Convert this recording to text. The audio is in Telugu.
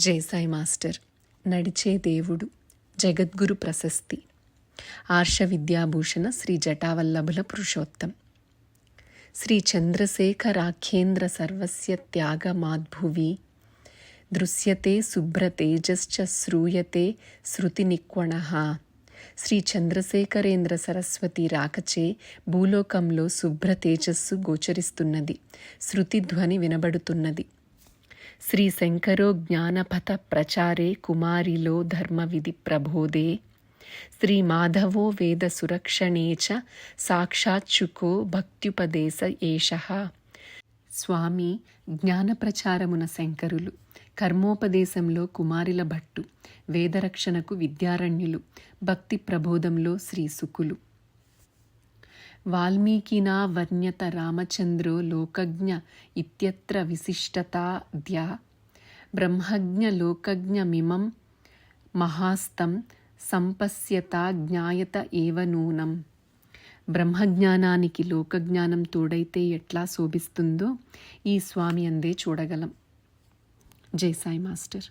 జయసాయి మాస్టర్. నడిచే దేవుడు జగద్గురు ప్రశస్తి. ఆర్ష విద్యాభూషణ శ్రీ జటావల్లభుల పురుషోత్తం. శ్రీ చంద్రశేఖరాఖ్యేంద్ర సర్వస్య త్యాగమాద్భువి. దృశ్యతే శుభ్రతేజశ్చ శ్రూయతే శృతినిక్వణ. శ్రీ చంద్రశేఖరేంద్ర సరస్వతి రాకచే భూలోకంలో శుభ్ర తేజస్సు గోచరిస్తున్నది. శృతిధ్వని వినబడుతున్నది. శ్రీ శంకరో జ్ఞానపథ ప్రచారే కుమారిలో ధర్మవిధి ప్రబోధే. శ్రీ మాధవో వేద సురక్షణే చ సాక్షాచ్చుకో భక్త్యుపదేశ ఏష. స్వామి జ్ఞానప్రచారమున శంకరులు కర్మోపదేశంలో కుమారిల భట్టు వేదరక్షణకు విద్యారణ్యులు భక్తి ప్రబోధంలో శ్రీ సుకులు. వాల్మీకినా వర్ణ్యత రామచంద్రో లోకజ్ఞ ఇత్యత్ర విశిష్టతాద్యా బ్రహ్మజ్ఞ లోకజ్ఞమిమం మహాస్తం సంపశ్యత జ్ఞాయత ఏవ నూనం బ్రహ్మజ్ఞానానికి లోకజ్ఞానం తోడైతే ఎట్లా శోభిస్తుందో ఈ స్వామి అందే చూడగలం జై సాయి మాస్టర్